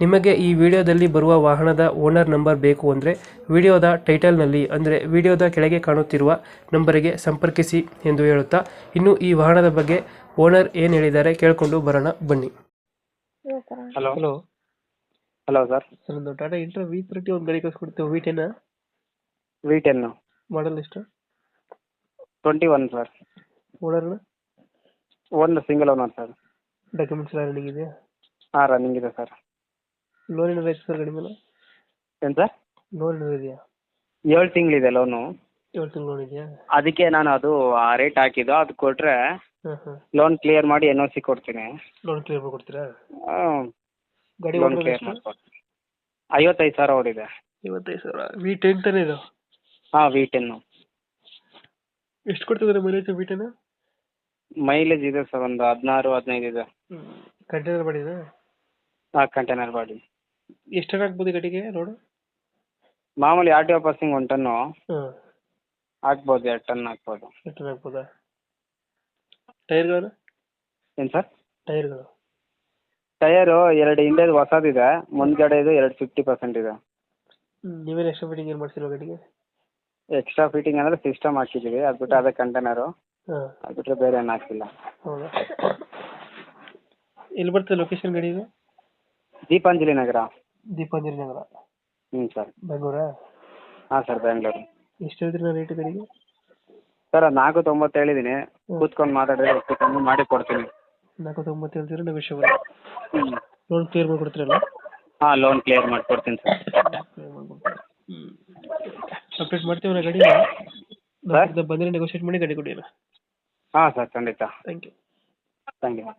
ನಿಮಗೆ ಈ ವಿಡಿಯೋದಲ್ಲಿ ಬರುವ ವಾಹನದ ಓನರ್ ನಂಬರ್ ಬೇಕು ಅಂದರೆ ವಿಡಿಯೋದ ಟೈಟಲ್ನಲ್ಲಿ ಅಂದರೆ ವಿಡಿಯೋದ ಕೆಳಗೆ ಕಾಣುತ್ತಿರುವ ನಂಬರಿಗೆ ಸಂಪರ್ಕಿಸಿ ಎಂದು ಹೇಳುತ್ತಾ ಇನ್ನು ಈ ವಾಹನದ ಬಗ್ಗೆ ಓನರ್ ಏನು ಹೇಳಿದ್ದಾರೆ ಕೇಳಿಕೊಂಡು ಬರೋಣ ಬನ್ನಿ. Hello hello. Hello. Sir. Sir ಒಂದು ಟಾಟಾ ಇಂಟ್ರಾ ವಿ ತರ್ಟಿ ಒಂದು ಗಾಡಿ ಕಳಿಸ್ಕೊಡ್ತೇವೆ V ten V ten model ಎಷ್ಟು? ಟ್ವೆಂಟಿ ಒನ್ ಸರ್ ಓನರ್ನ ಒಂದು ಸಿಂಗಲ್ ಓನರ್ ಸರ್. ಡಾಕ್ಯುಮೆಂಟ್ಸ್ ಎಲ್ಲ ರನ್ನಿಂಗ್ ಇದೆಯಾ? ಹಾಂ ರನ್ನಿಂಗ್ ಇದೆ ಸರ್. ಲೋನ್ ಏನಾದ್ರು ಐತೆ ಸರ್ ಗಾಡಿ ಮೇಲೆ? ಏನು ಸರ್? ಲೋನ್ ಏನಾದ್ರು ಇದೆಯಾ? ಏಳು ತಿಂಗಳಿದೆ ಲೋನು. ಏಳು ತಿಂಗಳು ಲೋನ್ ಇದೆಯಾ? ಅದಕ್ಕೆ ನಾನು ಅದು ಆ ರೇಟ್ ಹಾಕಿದ್ದು. ಅದು ಕೊಟ್ರೆ ಹಾಂ ಹಾಂ ಲೋನ್ ಕ್ಲಿಯರ್ ಮಾಡಿ ಎನ್ ಒ ಸಿ ಕೊಡ್ತೀನಿ. ಲೋನ್ ಕ್ಲಿಯರ್ ಮಾಡ್ಕೊಡ್ತೀರಾ ಹ್ಮ್. ಗಾಡಿ ಲೋನ್ ಓನರ್ ಕ್ಲಿಯರ್ ಎಷ್ಟು? ಮಾಡ್ಕೊಡ್ತೀನಿ ಐವತ್ತೈದು ಸಾವಿರ ಓಡಿದೆ. ಐವತ್ತೈದು ಸಾವಿರ. ವಿ ಟೆನ್ ತಾನೇ ಇದು? ಹಾಂ ವಿ ಟೆನ್ನು ಎಷ್ಟು ಕೊಡ್ತಿದ್ದಾರೆ ಮೈಲೇಜ್ ವಿ ಟೆನ್ ಮೈಲೇಜ್ ಇದೆ ಸರ್ ಒಂದು ಹದಿನಾರು ಹದಿನೈದು ಇದೆ. ಕಂಟೈನರ್ ಮಾಡಿದ ಹಾಂ ಕಂಟೈನರ್ ಬಾಡಿ. ಎಷ್ಟು ಟನ್ ಹಾಕ್ಬೋದು ಈ ಗಾಡಿಗೆ ರೋಡು ಮಾಮೂಲಿ R T O passing one ton ಹಾಂ. ಹಾಕ್ಬೋದು ಎರಡು ಟನ್ ಹಾಕ್ಬೋದು ಎಷ್ಟು ಟನ್ ಹಾಕ್ಬೋದಾ ಟೈರ್ಗಳು? ಏನು ಸರ್? ಟೈರ್ಗಳು. ಟೈರು ಎರಡು ಹಿಂದೆದು ಹೊಸದಿದೆ ಮುಂದ್ಗಡೆದು ಎರಡು ಫಿಫ್ಟಿ ಪರ್ಸೆಂಟ್ ಇದೆ. ನೀವೇನು ಎಕ್ಸ್ಟ್ರಾ ಫಿಟ್ಟಿಂಗ್ ಏನು ಮಾಡ್ಸಿರೋ ಗಡಿಗೆ ಎಕ್ಸ್ಟ್ರಾ ಫಿಟ್ಟಿಂಗ್ ಅಂದರೆ ಸಿಸ್ಟಮ್ ಹಾಕಿದ್ದೀವಿ ಅದು ಬಿಟ್ಟು ಅದೇ ಕಂಟೈನರು ಹಾಂ. ಅದು ಬಿಟ್ಟರೆ ಬೇರೆ ಏನು ಹಾಕಿಲ್ಲ. ಹೌದಾ? ಎಲ್ಲಿ ಬರ್ತದೆ ಲೊಕೇಶನ್ ಗಾಡಿ ದೀಪಾಂಜಲಿ ನಗರ. ದೀಪಾಂಜಲಿ ನಗರ. ಹ್ಞೂ ಸರ್. ಬೆಂಗಳೂರಾ? ಹಾಂ ಸರ್ ಬೆಂಗಳೂರು. ಎಷ್ಟು ಹೇಳ್ತೀರಿ ರೇಟ್ ಗಾಡಿಗೆ ಸರ್ ನಾಲ್ಕು ತೊಂಬತ್ತು ಹೇಳಿದ್ದೀನಿ ಕೂತ್ಕೊಂಡು ಮಾತಾಡಿದ್ರೆ ಹೆಚ್ಚು ಕಮ್ಮಿ ಮಾಡಿ ಕೊಡ್ತೀನಿ. ನಾಲ್ಕು ತೊಂಬತ್ತು ಹೇಳ್ತೀರಿ ನೆಗೋಷಿಯಬಲ್ ಹ್ಞೂ ಲೋನ್ ಕ್ಲಿಯರ್ ಮಾಡಿಕೊಡ್ತೀರಲ್ಲ ಹಾಂ ಲೋನ್ ಕ್ಲಿಯರ್ ಮಾಡಿಕೊಡ್ತೀನಿ ಸರ್. ಅಪ್ಡೇಟ್ ಮಾಡ್ತೀವಿ ನಾ ಗಾಡಿ ಸರ್? ಬಂದರೆ ನೆಗೋಷಿಯೇಟ್ ಮಾಡಿ ಗಾಡಿ ಕೊಡಿ ಹಾಂ ಸರ್ ಖಂಡಿತ. Thank you thank you